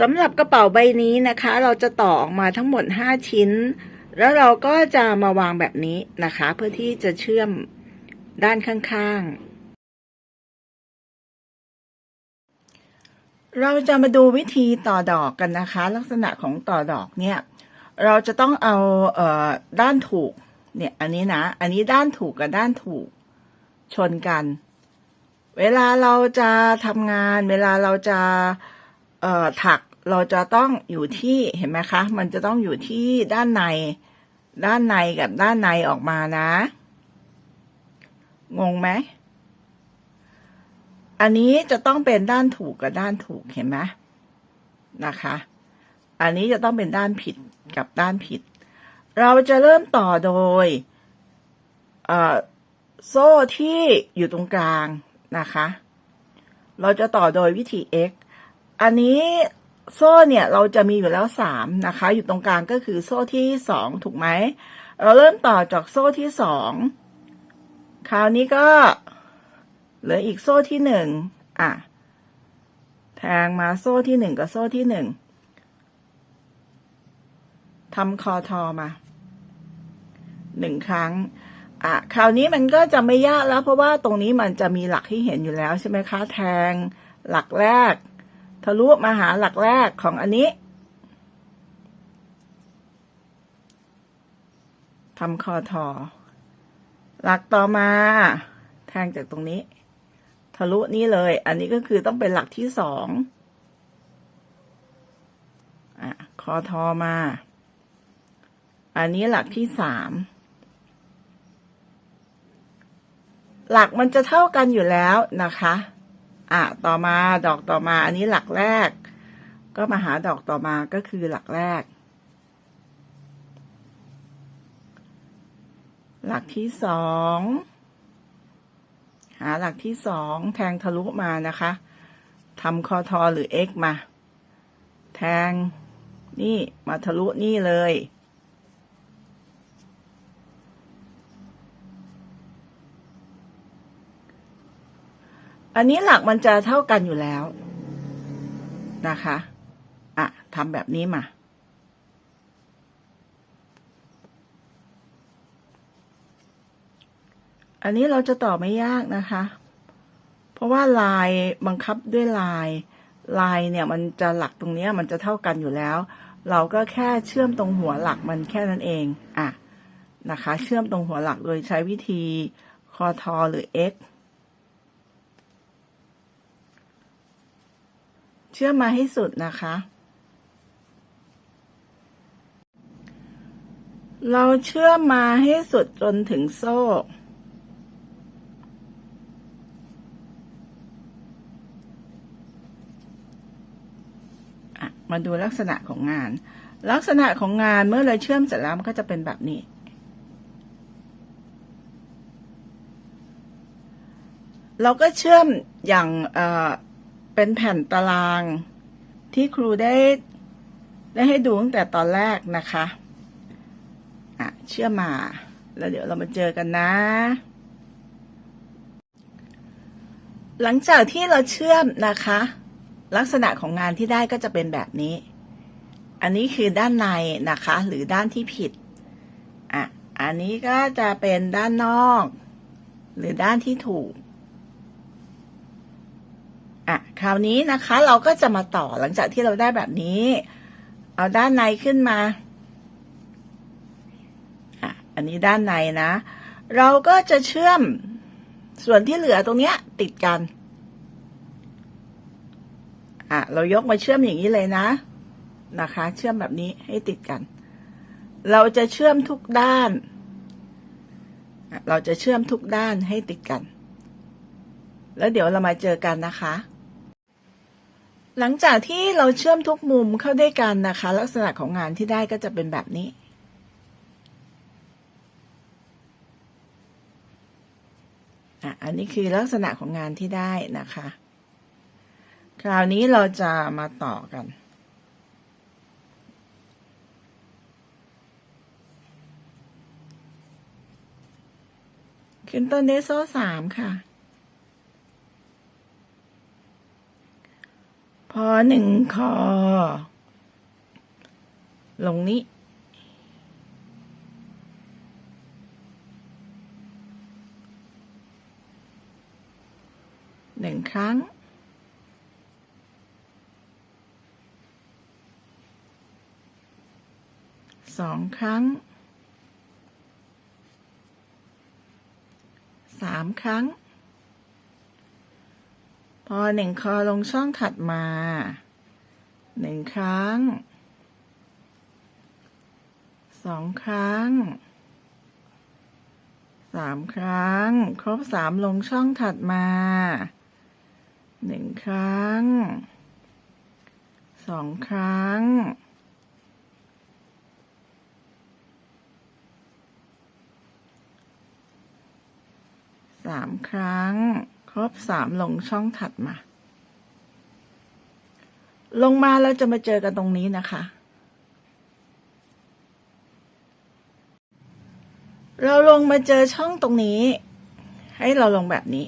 สำหรับกระเป๋าใบนี้นะคะ เราจะต่อออกมาทั้งหมด 5 ชิ้น แล้วเราก็จะมาวางแบบนี้นะคะ เพื่อที่จะเชื่อมด้านข้างๆ เราจะมาดูวิธีต่อดอกกันนะคะ ลักษณะของต่อดอกเนี่ย เราจะต้องเอาเออด้านถูกเนี่ยอันนี้นะ อันนี้ด้านถูกกับด้านถูกชนกัน เวลาเราจะทำงาน เวลาเราจะเอ่อถัก เราจะต้องอยู่ที่เห็นไหมคะ มันจะต้องอยู่ที่ด้านใน ด้านในกับด้านในออกมานะ งงไหม อันนี้จะต้องเป็นด้านถูกกับด้านถูกเห็นไหมนะคะ อันนี้จะต้องเป็นด้านผิดกับด้านผิด เราจะเริ่มต่อโดยเอ่อโซ่ที่อยู่ตรงกลางนะคะ เราจะต่อโดยวิธี x อันนี้ โซ่เนี่ยเราจะมีอยู่แล้วสามนะคะ อยู่ตรงกลางก็คือโซ่ที่สองถูกไหม เราเริ่มต่อจากโซ่ที่สองคราวนี้ก็เหลืออีกโซ่ที่หนึ่งอะ แทงมาโซ่ที่หนึ่งกับโซ่ที่หนึ่งทำคอทอมาหนึ่งครั้ง อะ คราวนี้มันก็จะไม่ยากแล้ว เพราะว่าตรงนี้มันจะมีหลักที่เห็นอยู่แล้วใช่ไหมคะ แทงหลักแรก ทะลุมาหาหลักแรกของอันนี้ทำคอทอ หลักต่อมา แทงจากตรงนี้ ทะลุนี่เลย อันนี้ก็คือต้องเป็นหลักที่สองอะคอทอมา อันนี้หลักที่สาม หลักมันจะเท่ากันอยู่แล้วนะคะ อะต่อมาดอกต่อมา อันนี้หลักแรก ก็มาหาดอกต่อมาก็คือหลักแรก หลักที่สองหาหลักที่สองแทงทะลุมานะคะทำคอทอหรือ x มา แทงนี่มาทะลุนี่เลย อันนี้หลักมันจะเท่ากันอยู่แล้วนะคะ อะทำแบบนี้มา อันนี้เราจะต่อไม่ยากนะคะ เพราะว่าลายบังคับด้วยลาย ลายเนี่ยมันจะหลักตรงนี้มันจะเท่ากันอยู่แล้ว เราก็แค่เชื่อมตรงหัวหลักมันแค่นั้นเอง อะ นะคะ เชื่อมตรงหัวหลักโดยใช้วิธีคอทอหรือ x ชื่อมมาให้สุดนะคะ เราเชื่อมมาให้สุดจนถึงโซ่มาดูลักษณะของงาน ลักษณะของงานเมื่อเราเชื่อมเสร็จแล้วมันก็จะเป็นแบบนี้ เราก็เชื่อมอย่าง เป็นแผ่นตารางที่ครูได้ได้ให้ดูตั้งแต่ตอนแรกนะคะอะเชื่อมมา แล้วเดี๋ยวเรามาเจอกันนะ หลังจากที่เราเชื่อมนะคะ ลักษณะของงานที่ได้ก็จะเป็นแบบนี้ อันนี้คือด้านในนะคะ หรือด้านที่ผิดอะอันนี้ก็จะเป็นด้านนอก หรือด้านที่ถูก อะคราวนี้นะคะเราก็จะมาต่อหลังจากที่เราได้แบบนี้ เอาด้านในขึ้นมาอะอันนี้ด้านในนะ เราก็จะเชื่อมส่วนที่เหลือตรงเนี้ย ติดกันอะเรายกมาเชื่อมอย่างนี้เลยนะนะคะ เชื่อมแบบนี้ให้ติดกัน เราจะเชื่อมทุกด้าน เราจะเชื่อมทุกด้านให้ติดกัน แล้วเดี๋ยวเรามาเจอกันนะคะ หลังจากที่เราเชื่อมทุกมุมเข้าด้วยกันนะคะ ลักษณะของงานที่ได้ก็จะเป็นแบบนี้อะอันนี้คือลักษณะของงานที่ได้นะคะ คราวนี้เราจะมาต่อกันขึ้นต้นด้วยโซ่สามค่ะ อหนึ่งคอ ลงนี้ หนึ่งครั้ง สองครั้ง สามครั้ง พอหนึ่งคอลงช่องถัดมาหนึ่งครั้งสองครั้งสามครั้ง ครบสามลงช่องถัดมาหนึ่งครั้งสองครั้งสามครั้ง ครบสามลงช่องถัดมา ลงมาเราจะมาเจอกันตรงนี้นะคะ เราลงมาเจอช่องตรงนี้ ให้เราลงแบบนี้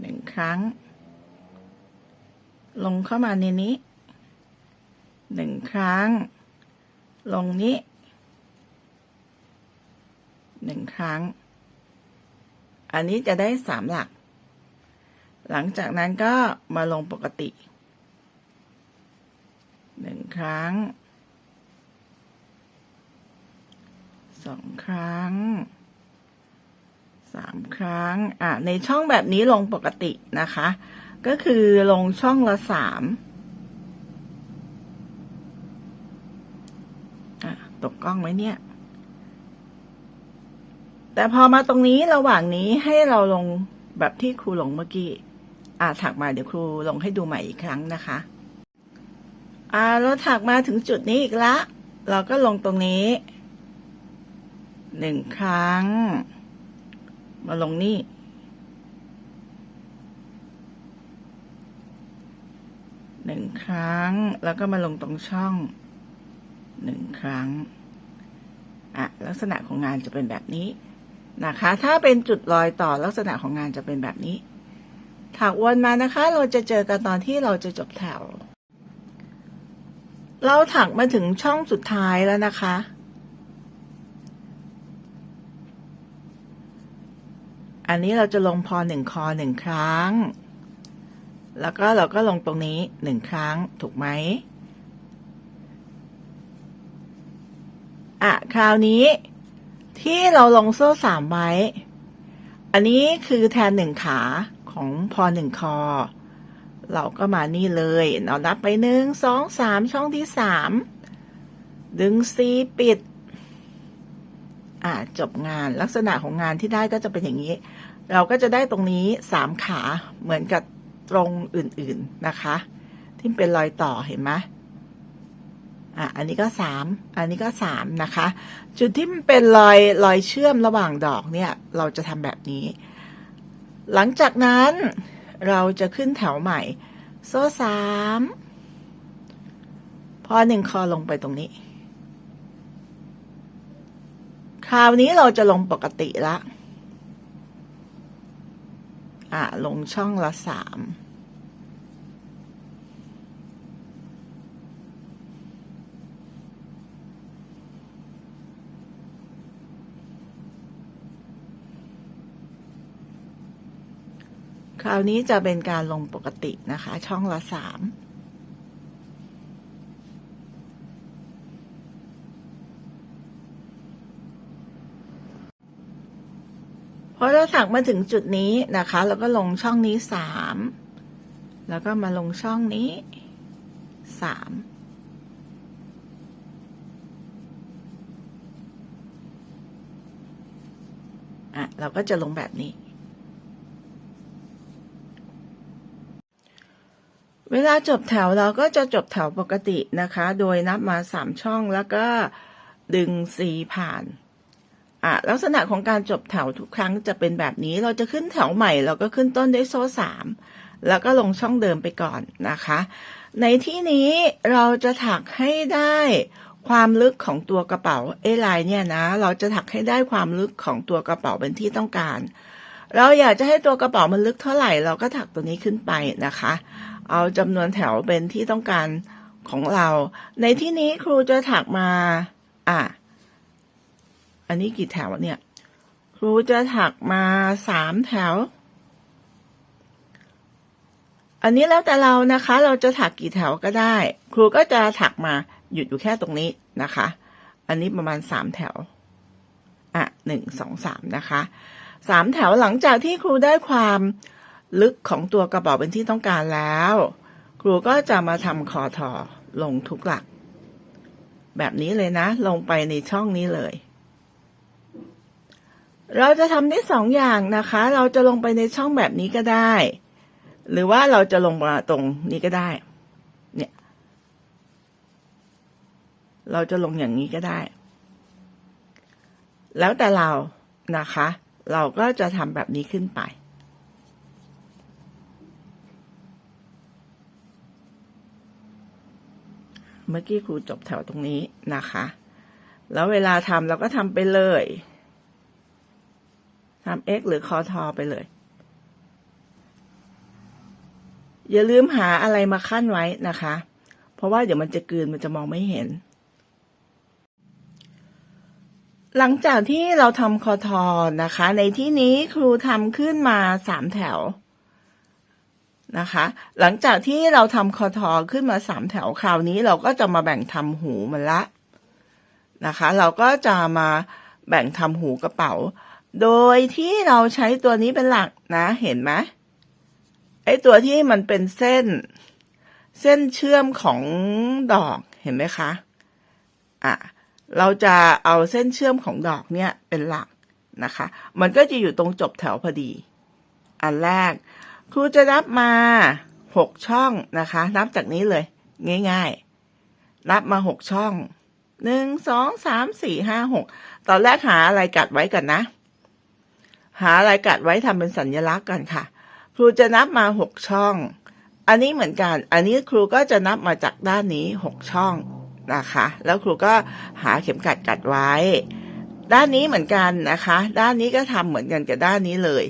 หนึ่งครั้ง ลงเข้ามาในนี้หนึ่งครั้ง ลงนี้ หนึ่งครั้ง อันนี้จะได้สามหลัก หลังจากนั้นก็มาลงปกติหนึ่งครั้งสองครั้งสามครั้ง อะ ในช่องแบบนี้ลงปกตินะคะ ก็คือลงช่องละสามอะ ตกกล้องไหมเนี่ย แต่พอมาตรงนี้ระหว่างนี้ให้เราลงแบบที่ครูลงเมื่อกี้อ่าถักมาเดี๋ยวครูลงให้ดูใหม่อีกครั้งนะคะอ่าเราถักมาถึงจุดนี้อีกละ เราก็ลงตรงนี้หนึ่งครั้ง มาลงนี่หนึ่งครั้ง แล้วก็มาลงตรงช่องหนึ่งครั้งอะลักษณะของงานจะเป็นแบบนี้ นะคะ ถ้าเป็นจุดรอยต่อลักษณะของงานจะเป็นแบบนี้ ถักวนมานะคะ เราจะเจอกันตอนที่เราจะจบแถว เราถักมาถึงช่องสุดท้ายแล้วนะคะ อันนี้เราจะลงพอหนึ่งคอหนึ่งครั้ง แล้วก็เราก็ลงตรงนี้หนึ่งครั้งถูกไหมอะ คราวนี้ ที่เราลงโซ่สามไว้ อันนี้คือแทนหนึ่งขาของพอหนึ่งคอ เราก็มานี่เลยเรานับไปหนึ่งสองสามช่องที่สามดึงซีปิด อ่าจบงานลักษณะของงานที่ได้ก็จะเป็นอย่างนี้ เราก็จะได้ตรงนี้สามขาเหมือนกับตรงอื่นๆนะคะ ที่เป็นรอยต่อเห็นไหม อะอันนี้ก็สามอันนี้ก็สามนะคะ จุดที่มันเป็นรอยรอยเชื่อมระหว่างดอกเนี่ย เราจะทำแบบนี้ หลังจากนั้นเราจะขึ้นแถวใหม่ โซ่สามพอหนึ่งคอลงไปตรงนี้ คราวนี้เราจะลงปกติละ อะ ลงช่องละสาม คราวนี้จะเป็นการลงปกตินะคะ ช่องละสามพอเราถักมาถึงจุดนี้นะคะแล้วก็ลงช่องนี้สามแล้วก็มาลงช่องนี้สามอะ เราก็จะลงแบบนี้ เวลาจบแถวเราก็จะจบแถวปกตินะคะ โดยนับมาสามช่องแล้วก็ดึงซีผ่านอะลักษณะของการจบแถวทุกครั้งจะเป็นแบบนี้เราจะขึ้นแถวใหม่ เราก็ขึ้นต้นด้วยโซ่สามแล้วก็ลงช่องเดิมไปก่อนนะคะ ในที่นี้เราจะถักให้ได้ความลึกของตัวกระเป๋าเอลายเนี่ยนะ เราจะถักให้ได้ความลึกของตัวกระเป๋าเป็นที่ต้องการ เราอยากจะให้ตัวกระเป๋ามันลึกเท่าไหร่ เราก็ถักตัวนี้ขึ้นไปนะคะ เอาจำนวนแถวเป็นที่ต้องการของเรา ในที่นี้ครูจะถักมา อะ อันนี้กี่แถวเนี่ย ครูจะถักมาสามแถว อันนี้แล้วแต่เรานะคะ เราจะถักกี่แถวก็ได้ ครูก็จะถักมาหยุดอยู่แค่ตรงนี้นะคะ อันนี้ประมาณสามแถว อะหนึ่งสองสามนะคะสามแถวหลังจากที่ครูได้ความ ลึกของตัวกระเป๋าเป็นที่ต้องการแล้ว ครูก็จะมาทำคอทอลงทุกหลัก แบบนี้เลยนะ ลงไปในช่องนี้เลย เราจะทำได้สองอย่างนะคะ เราจะลงไปในช่องแบบนี้ก็ได้ หรือว่าเราจะลงมาตรงนี้ก็ได้เนี่ยเราจะลงอย่างนี้ก็ได้ แล้วแต่เรานะคะ เราก็จะทำแบบนี้ขึ้นไป เมื่อกี้ครูจบแถวตรงนี้นะคะ แล้วเวลาทำเราก็ทำไปเลยทำ x หรือคอทอไปเลย อย่าลืมหาอะไรมาขั้นไว้นะคะ เพราะว่าเดี๋ยวมันจะกืนมันจะมองไม่เห็น หลังจากที่เราทำคอทอนะคะ ในที่นี้ครูทำขึ้นมาสามแถว นะคะ หลังจากที่เราทำคอทอขึ้นมาสามแถวคราวนี้เราก็จะมาแบ่งทำหูมันละนะคะ เราก็จะมาแบ่งทำหูกระเป๋า โดยที่เราใช้ตัวนี้เป็นหลักนะเห็นไหมไอตัวที่มันเป็นเส้น เส้นเชื่อมของดอกเห็นไหมคะอะเราจะเอาเส้นเชื่อมของดอกเนี่ยเป็นหลักนะคะ มันก็จะอยู่ตรงจบแถวพอดี อันแรก ครูจะนับมาหกช่องนะคะ นับจากนี้เลย ง่ายๆนับมาหกช่องหนึ่งสองสามสี่ห้าหกตอนแรกหาอะไรกัดไว้ก่อนนะ หาอะไรกัดไว้ทำเป็นสัญลักษณ์กันค่ะ ครูจะนับมาหกช่อง อันนี้เหมือนกัน อันนี้ครูก็จะนับมาจากด้านนี้หกช่องนะคะ แล้วครูก็หาเข็มกัดกัดไว้ ด้านนี้เหมือนกันนะคะ ด้านนี้ก็ทำเหมือนกันกับด้านนี้เลย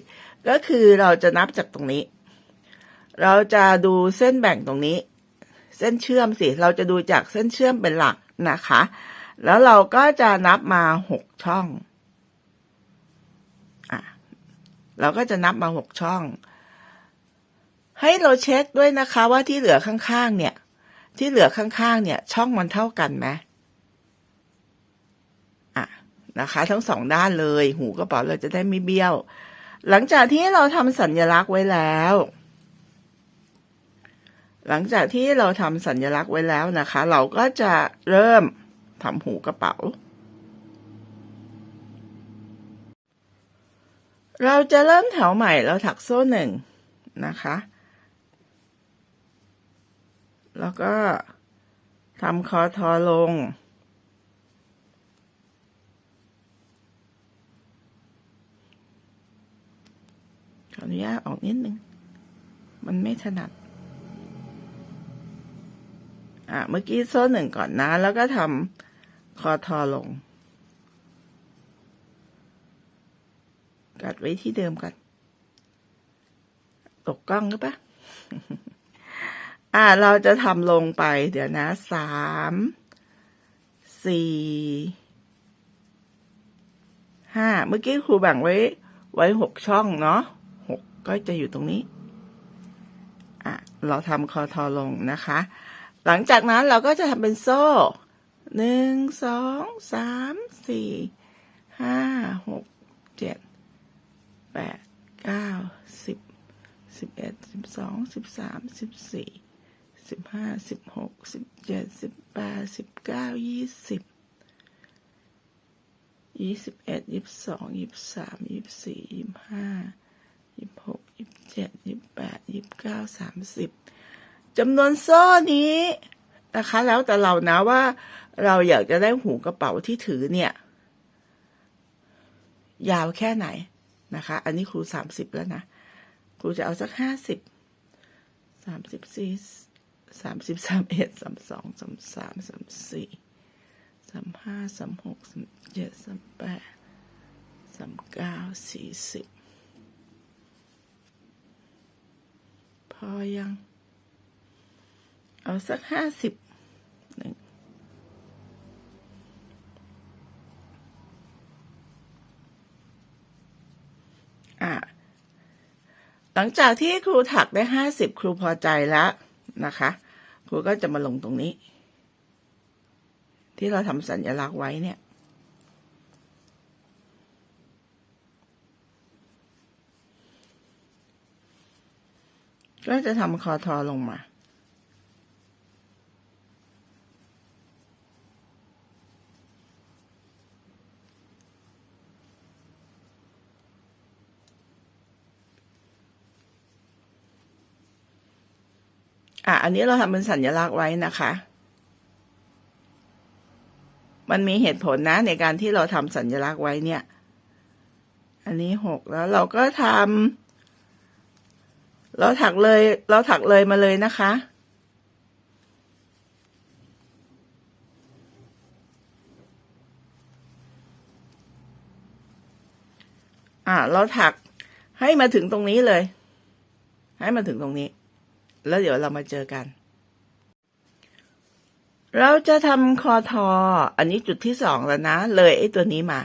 ก็คือเราจะนับจากตรงนี้ เราจะดูเส้นแบ่งตรงนี้ เส้นเชื่อมสิ เราจะดูจากเส้นเชื่อมเป็นหลักนะคะ แล้วเราก็จะนับมาหกช่องอะเราก็จะนับมาหกช่อง ให้เราเช็คด้วยนะคะว่าที่เหลือข้างๆเนี่ย ที่เหลือข้างๆเนี่ย ช่องมันเท่ากันไหมอะนะคะ ทั้งสองด้านเลย หูกระเป๋าเราจะได้ไม่เบี้ยว หลังจากที่เราทำสัญลักษณ์ไว้แล้ว หลังจากที่เราทำสัญลักษณ์ไว้แล้วนะคะ เราก็จะเริ่มทำหูกระเป๋า เราจะเริ่มแถวใหม่เราถักโซ่หนึ่งนะคะ แล้วก็ทำคอทอลง ขออนุญาตออกนิดนึง มันไม่ถนัด อะเมื่อกี้โซ่หนึ่งก่อนนะ แล้วก็ทำคอทอลง กัดไว้ที่เดิมก่อนตกกล้องหรือปะอ่าเราจะทำลงไป เดี๋ยวนะสามสี่ห้าเมื่อกี้ครูแบ่งไว้ ไว้หกช่องเนาะหกก็จะอยู่ตรงนี้ อะ เราทำคอทอลงนะคะ หลังจากนั้นเราก็จะทำเป็นโซ่หนึ่งสองสามสี่ห้าหกเจ็ดแปดเก้าสิบสิบเอ็ดสิบสองสิบสามสิบสี่สิบห้าสิบหกสิบเจ็ดสิบแปดสิบเก้ายี่สิบยี่สิบเอ็ดยี่สิบสองยี่สิบสามยี่สิบสี่ยี่สิบห้ายี่สิบหกยี่สิบเจ็ดยี่สิบแปดยี่สิบเก้าสามสิบ จำนวนโซ่นี้นะคะ แล้วแต่เรานะว่าเราอยากจะได้หูกระเป๋าที่ถือเนี่ย ยาวแค่ไหนนะคะ อันนี้ครูสามสิบแล้วนะ ครูจะเอาสักห้าสิบสามสิบสี่สามสิบสามเอ็ดสามสองสามสามสามสี่สามห้าสามหกสามเจ็ดสามแปดสามเก้าสี่สิบพอยัง เอาสักห้าสิบหนึ่งอะหลังจากที่ครูถักได้ห้าสิบครูพอใจแล้วนะคะ ครูก็จะมาลงตรงนี้ ที่เราทำสัญลักษณ์ไว้เนี่ยก็จะทำคอทอลงมา อะอันนี้เราทำเป็นสัญลักษณ์ไว้นะคะ มันมีเหตุผลนะในการที่เราทำสัญลักษณ์ไว้เนี่ย อันนี้หกแล้วเราก็ทำเราถักเลย เราถักเลยมาเลยนะคะอ่าเราถักให้มาถึงตรงนี้เลย ให้มาถึงตรงนี้ แล้วเดี๋ยวเรามาเจอกัน เราจะทำคอทอ อันนี้จุดที่สองแล้วนะ เลยไอ้ตัวนี้มา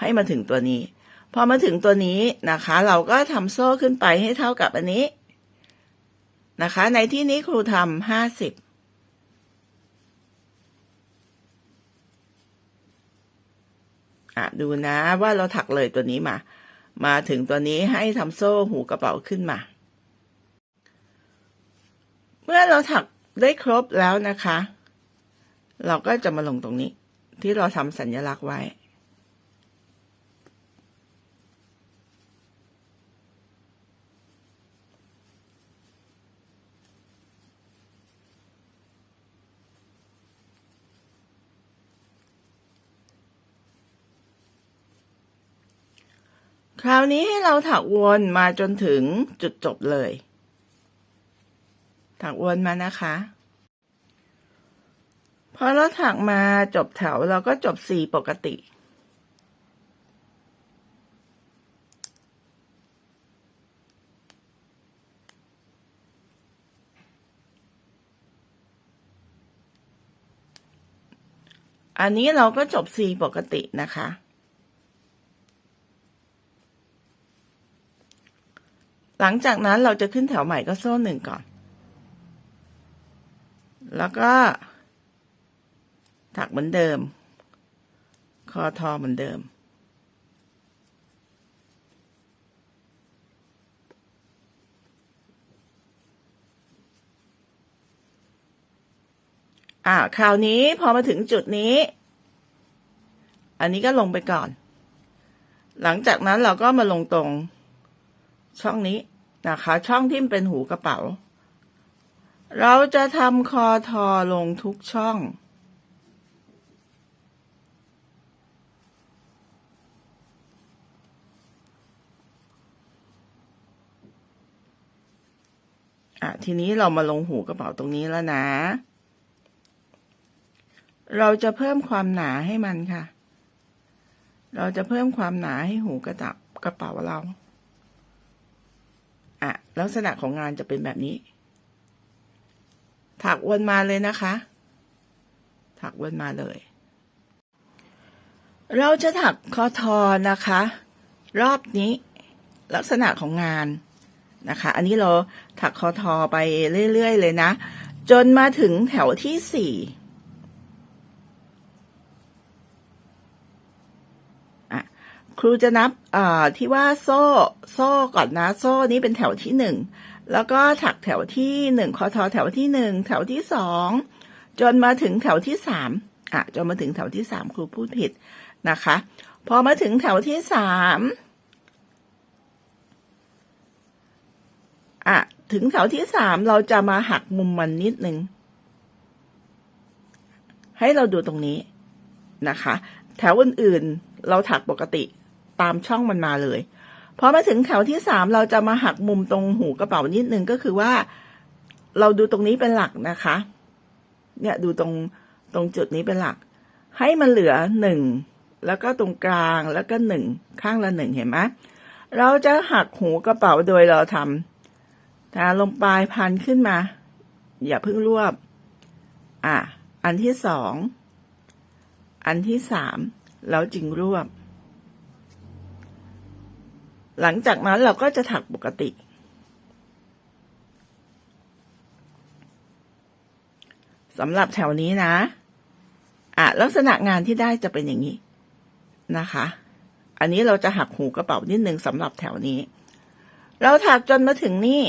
ให้มาถึงตัวนี้ พอมาถึงตัวนี้นะคะ เราก็ทำโซ่ขึ้นไปให้เท่ากับอันนี้นะคะ ในที่นี้ครูทำห้าสิบอะดูนะว่าเราถักเลยตัวนี้มา มาถึงตัวนี้ให้ทำโซ่หูกระเป๋าขึ้นมา เมื่อเราถักได้ครบแล้วนะคะ เราก็จะมาลงตรงนี้ ที่เราทำสัญลักษณ์ไว้คราวนี้ให้เราถักวนมาจนถึงจุดจบเลย ถักวนมานะคะพอเราถักมาจบแถวเราก็จบสี่ปกติ อันนี้เราก็จบสี่ปกตินะคะ หลังจากนั้นเราจะขึ้นแถวใหม่ก็โซ่หนึ่งก่อน แล้วก็ ถักเหมือนเดิม คอทอเหมือนเดิม อ่าคราวนี้พอมาถึงจุดนี้ อันนี้ก็ลงไปก่อน หลังจากนั้นเราก็มาลงตรงช่องนี้นะคะ ช่องที่เป็นหูกระเป๋า เราจะทำคอทอลงทุกช่อง อะ ทีนี้เรามาลงหูกระเป๋าตรงนี้แล้วนะ เราจะเพิ่มความหนาให้มันค่ะ เราจะเพิ่มความหนาให้หูกระตับกระเป๋าเรา อะ ลักษณะของงานจะเป็นแบบนี้ ถักวนมาเลยนะคะ ถักวนมาเลย เราจะถักคอทอนะคะ รอบนี้ลักษณะของงานนะคะ อันนี้เราถักคอทอไปเรื่อย ๆ เลยนะ จนมาถึงแถวที่สี่ครูจะนับที่ว่าโซ่ โซ่ก่อนนะ โซ่นี้เป็นแถวที่หนึ่ง แล้วก็ถักแถวที่หนึ่งคอทอแถวที่หนึ่งแถวที่สองจนมาถึงแถวที่สามอะจนมาถึงแถวที่สามครูพูดผิดนะคะ พอมาถึงแถวที่สามอะถึงแถวที่สามเราจะมาหักมุมมันนิดนึง ให้เราดูตรงนี้นะคะ แถวอื่นๆเราถักปกติตามช่องมันมาเลย พอมาถึงแถวที่สามเราจะมาหักมุมตรงหูกระเป๋านิดนึงก็คือว่า เราดูตรงนี้เป็นหลักนะคะ เนี่ยดูตรงตรงจุดนี้เป็นหลัก ให้มันเหลือหนึ่งแล้วก็ตรงกลางแล้วก็หนึ่งข้างละหนึ่งเห็นไหมเราจะหักหูกระเป๋าโดยเราทแต่ลงปลายพันขึ้นมา อย่าเพิ่งรวบ อะ อันที่สอง อันที่สามแล้วจึงรวบ หลังจากนั้นเราก็จะถักปกติ สำหรับแถวนี้นะ อะลักษณะงานที่ได้จะเป็นอย่างนี้นะคะ อันนี้เราจะหักหูกระเป๋านิดนึงสำหรับแถวนี้ เราถักจนมาถึงนี่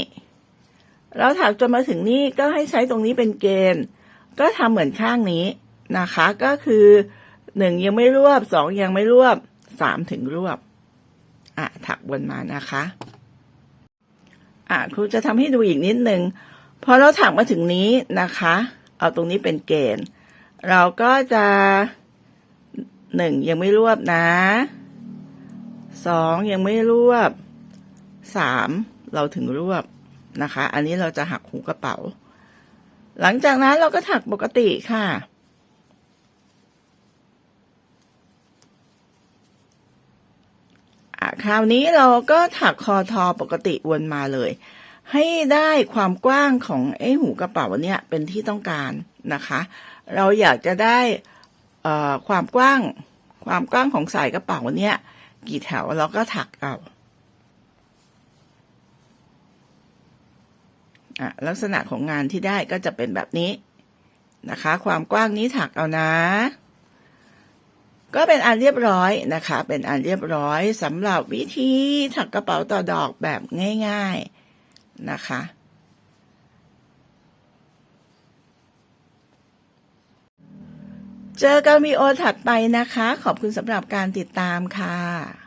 เราถักจนมาถึงนี่ก็ให้ใช้ตรงนี้เป็นเกณฑ์ ก็ทำเหมือนข้างนี้นะคะ ก็คือหนึ่งยังไม่รวบสองยังไม่รวบสามถึงรวบ อะถักวนมานะคะอะครูจะทำให้ดูอีกนิดนึงพอเราถักมาถึงนี้นะคะ เอาตรงนี้เป็นเกณฑ์ เราก็จะหนึ่งยังไม่รวบนะสองยังไม่รวบสามเราถึงรวบนะคะ อันนี้เราจะหักหูกระเป๋า หลังจากนั้นเราก็ถักปกติค่ะ อะ คราวนี้เราก็ถักคอทอปกติวนมาเลย ให้ได้ความกว้างของไอ้หูกระเป๋าเนี่ยเป็นที่ต้องการนะคะ เราอยากจะได้ความกว้างความกว้างของสายกระเป๋าเนี่ยกี่แถวเราก็ถักเอาลักษณะของงานที่ได้ก็จะเป็นแบบนี้นะคะ ความกว้างนี้ถักเอานะ ก็เป็นอันเรียบร้อยนะคะ เป็นอันเรียบร้อยสำหรับวิธีถักกระเป๋าต่อดอกแบบง่าย ๆนะคะเจอกันวีโอถัดไปนะคะ ขอบคุณสำหรับการติดตามค่ะ